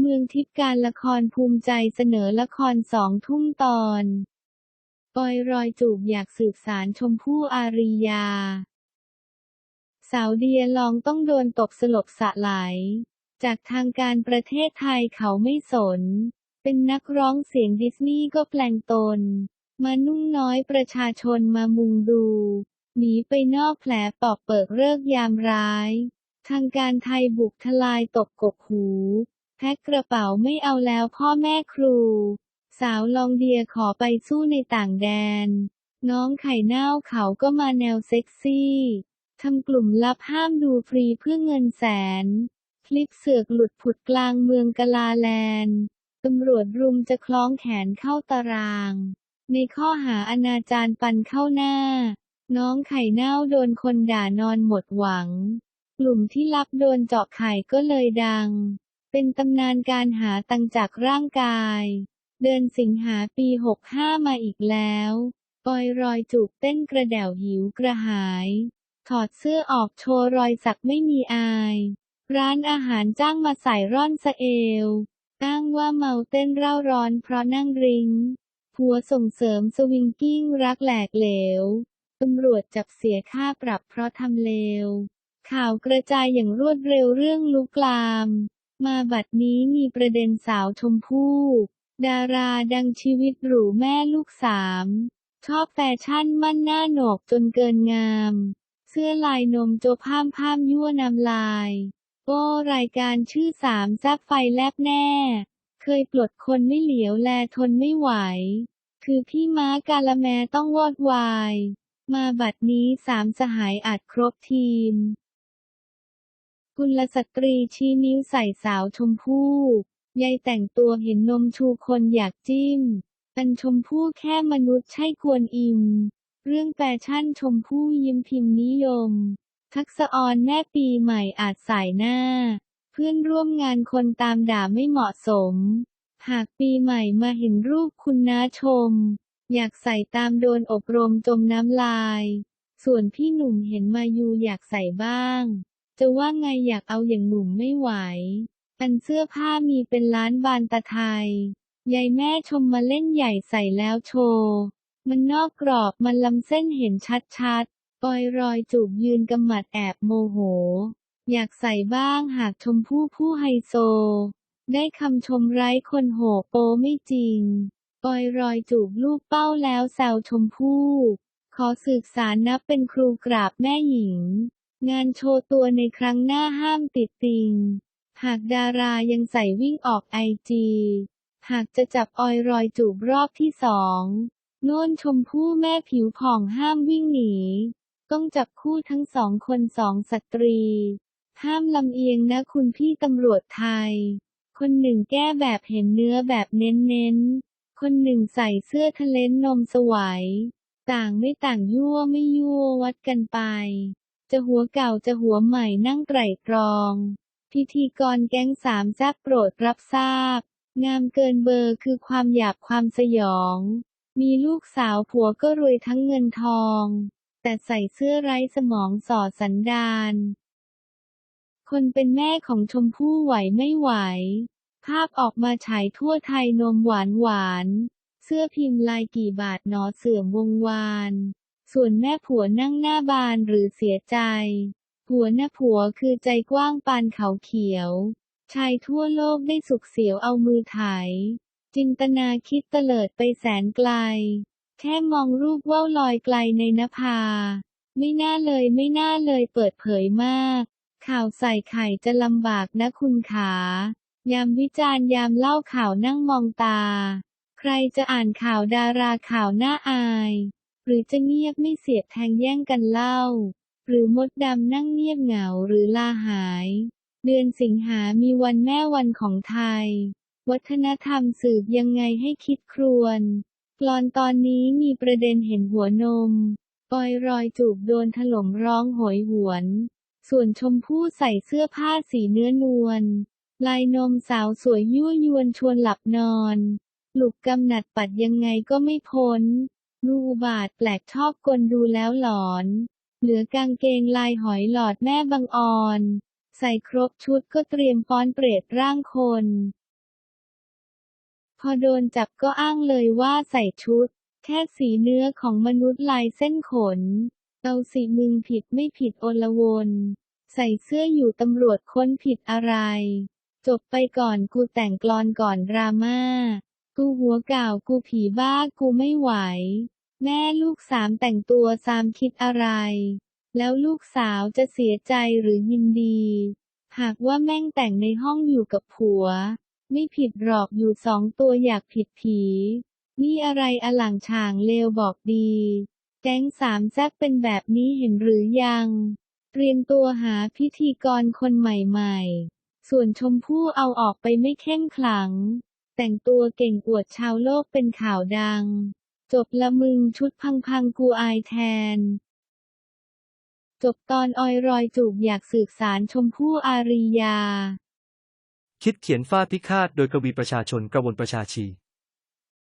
เมืองทิพย์การละครภูมิใจเสนอละครสองทุ่มตอนปอยรอยจูบอยากสืบสารชมพู่อารียา สาวเดียลองต้องโดนตบสลบสะไหล จากทางการประเทศไทยเขาไม่สน เป็นนักร้องเสียงดิสนีย์ก็แปลงตน มานุ่งน้อยประชาชนมามุงดู หนีไปนอกแผลปอกเปิกเลิกยามร้าย ทางการไทยบุกทลายตบกกหู แพ็คกระเป๋าไม่เอาแล้วพ่อแม่ครู สาวลองเดียขอไปสู้ในต่างแดน น้องไข่เน่าเขาก็มาแนวเซ็กซี่ทำกลุ่มลับห้ามดูฟรีเพื่อเงินแสน คลิปเสือกหลุดผุดกลางเมืองกะลาแลนด์ตำรวจรุมจะคล้องแขนเข้าตาราง ในข้อหาอนาจารปันเข้าหน้า น้องไข่เน่าโดนคนด่านอนหมดหวัง กลุ่มที่รับโดนเจาะไข่ก็เลยดัง เป็นตำนานการหาตังจากร่างกาย เดือนสิงหาปี 65 มาอีกแล้วปอยรอยจูบเต้นกระเดี่ยวหิวกระหาย ถอดเสื้อออกโชว์รอยสักไม่มีอาย ร้านอาหารจ้างมาใส่ร่อนสะเอว อ้างว่าเมาเต้นเร่าร้อนเพราะนั่งริงผัวส่งเสริมสวิงกิ้งรักแหลกเหลว ตำรวจจับเสียค่าปรับเพราะทำเลว ข่าวกระจายอย่างรวดเร็วเรื่องลุกลาม มาบัดนี้มีประเด็นสาวชมพู่ดาราดังชีวิตหรูแม่ลูกสามชอบแฟชั่นมั่นหน้าโหนกจนเกินงาม เสื้อลายนมโจพามพามยั่วนำลายโอ้รายการชื่อสามแซบไฟแลบแน่ เคยปลดคนไม่เหลียวแลทนไม่ไหว คือพี่ม้ากาละแมต้องวอดวาย มาบัดนี้สามสหายอาจครบทีม กุลสตรีชี้นิ้วใส่สาวชมพู่ยายแต่งตัวเห็นนมชูคนอยากจิ้ม อันชมพู่แค่มนุษย์ใช่ควรอิมเรื่องแฟชั่นชมพู่ยิ้มพิมพ์นิยม ทักษะออนแม่ปีใหม่อาจสายหน้า เพื่อนร่วมงานคนตามด่าไม่เหมาะสม หากปีใหม่มาเห็นรูปคุณน้าชม อยากใส่ตามโดนอบรมจมน้ำลาย ส่วนพี่หนุ่มเห็นมายูอยากใส่บ้าง จะว่าไงอยากเอาอย่างหนุ่มไม่ไหว อันเสื้อผ้ามีเป็นล้านบานตะไทย ยายแม่ชมมาเล่นใหญ่ใส่แล้วโชว์มันนอกกรอบมันลำเส้นเห็นชัดๆปอยรอยจูบยืนกำหมัดแอบโมโห อยากใส่บ้างหากชมพู่ผู้ไฮโซ ได้คำชมไร้คนโหโปไม่จริงปอยรอยจูบลูกเป้าแล้วแซวชมพู่ ขอศึกษารนับเป็นครูกราบแม่หญิง งานโชว์ตัวในครั้งหน้าห้ามติดติง หากดารายังใส่วิ่งออกไอจี หากจะจับออยรอยจูบรอบที่สองโน่นชมพู่แม่ผิวผ่องห้ามวิ่งหนี ต้องจับคู่ทั้งสองคนสองสตรี ห้ามลำเอียงนะคุณพี่ตำรวจไทย คนหนึ่งแก้แบบเห็นเนื้อแบบเน้นๆคนหนึ่งใส่เสื้อทะเลนนมสวย ต่างไม่ต่างยั่วไม่ยั่ววัดกันไป จะหัวเก่าจะหัวใหม่นั่งไตร่ตรอง พิธีกรแก๊งสามแซบโปรดรับทราบ งามเกินเบอร์คือความหยาบความสยอง มีลูกสาวผัวก็รวยทั้งเงินทอง แต่ใส่เสื้อไร้สมองสอสันดานคนเป็นแม่ของชมพู่ไหวไม่ไหว ภาพออกมาฉายทั่วไทยนมหวานหวาน เสื้อพิมพ์ลายกี่บาทหนอเสื่อมวงวาน ส่วนแม่ผัวนั่งหน้าบานหรือเสียใจ ผัวหน้าผัวคือใจกว้างปานเขาเขียว ชายทั่วโลกได้สุขเสียวเอามือไถ จินตนาคิดเตลิดไปแสนไกล แค่มองรูปว่าวลอยไกลในนภา ไม่น่าเลยไม่น่าเลยเปิดเผยมาก ข่าวใส่ไข่จะลำบากนะคุณขายามวิจารณ์ยามเล่าข่าวนั่งมองตา ใครจะอ่านข่าวดาราข่าวหน่าอาย รือจะเงียบไม่เสียบแทงแย่งกันเล่า หรือมดดำนั่งเงียบเหงาหรือลาหาย เดือนสิงหามีวันแม่วันของไทย วัฒนธรรมสืบยังไงให้คิดครวนกลอนตอนนี้มีประเด็นเห็นหัวนมปอยรอยจูบโดนถล่มร้องโหยหวน ส่วนชมพู่ใส่เสื้อผ้าสีเนื้อนวล ลายนมสาวสวยยั่วยวนชวนหลับนอนปลุกกำหนัดปัดยังไงก็ไม่พ้น นูอุบาทแปลกชอบกลดูแล้วหลอน เหลือกางเกงลายหอยหลอดแม่บังออน ใส่ครบชุดก็เตรียมฟ้อนเปรตร่างคน พอโดนจับก็อ้างเลยว่าใส่ชุด แค่สีเนื้อของมนุษย์ลายเส้นขน เอาสิมึงผิดไม่ผิดโอลวนใส่เสื้ออยู่ตำรวจค้นผิดอะไร จบไปก่อนกูแต่งกลอนก่อนดราม่า กูหัวเก่ากูผีบ้ากูไม่ไหว แม่ลูกสามแต่งตัวซามคิดอะไร แล้วลูกสาวจะเสียใจหรือยินดี หากว่าแม่งแต่งในห้องอยู่กับผัว ไม่ผิดหรอกอยู่สองตัวอยากผิดผี นี่อะไรอลังฉางเลวบอกดี แก๊งสามแซบเป็นแบบนี้เห็นหรือยัง เตรียมตัวหาพิธีกรคนใหม่ๆ ส่วนชมพู่เอาออกไปไม่เข้มขลัง แต่งตัวเก่งอวดชาวโลกเป็นข่าวดัง จบละมึงชุดพังๆกูอายแทน จบตอนออยรอยจูบอยากสืบสารชมพู่อารียา คิดเขียนฟาพิฆาตโดยกวีประชาชนกระวนประชาชี